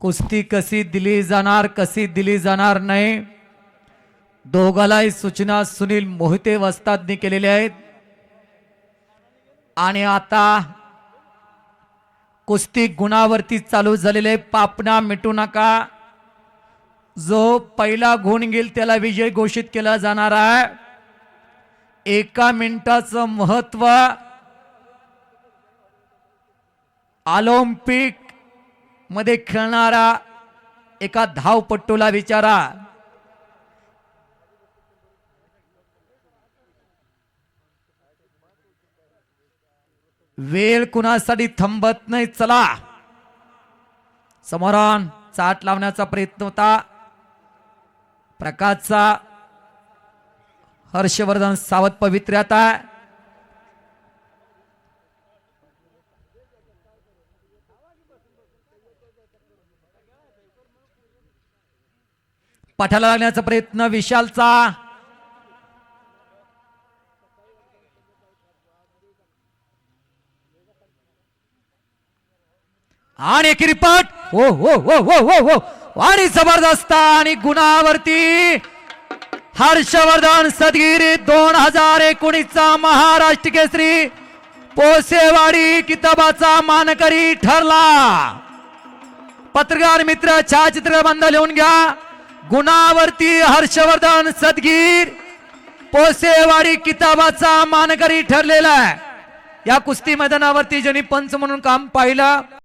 कुस्ती कशी दिली जाणार कशी दिली जाणार नाही दोघालाही सूचना सुनील मोहिते वस्तादनी केलेल्या आहेत. आणि आता कुस्ती गुणावरती चालू झालेले पापणा मिटू नका. जो पहिला गुण घेईल त्याला विजय घोषित केला जाणार आहे. एका मिनिटाचं महत्त्व. ऑलिम्पिक मध्ये खेळणारा एका धावपट्टूला विचारा. वेळ कुणासाठी थांबत नाही चला. समोरान चाट लावण्याचा प्रयत्न होता. प्रकाशचा हर्षवर्धन सावत पवित्र्यात पाठाला लागण्याचा प्रयत्न विशालचा. आणि किरपट हो हो हो हो हो हो. आणि जबरदस्त आणि गुणावरती हर्षवर्धन सदगिरी दोन हजार एकोणीसचा महाराष्ट्र केसरी पोसेवाडी किताबाचा मानकरी ठरला. पत्रकार मित्र छायाचित्र बंद लिहून घ्या. गुणावरती हर्षवर्धन सदगीर पोसेवाडी किताबाचा मानकरी ठरलेला आहे. या कुस्ती मैदानावरती ज्यांनी पंच म्हणून काम पाहिलं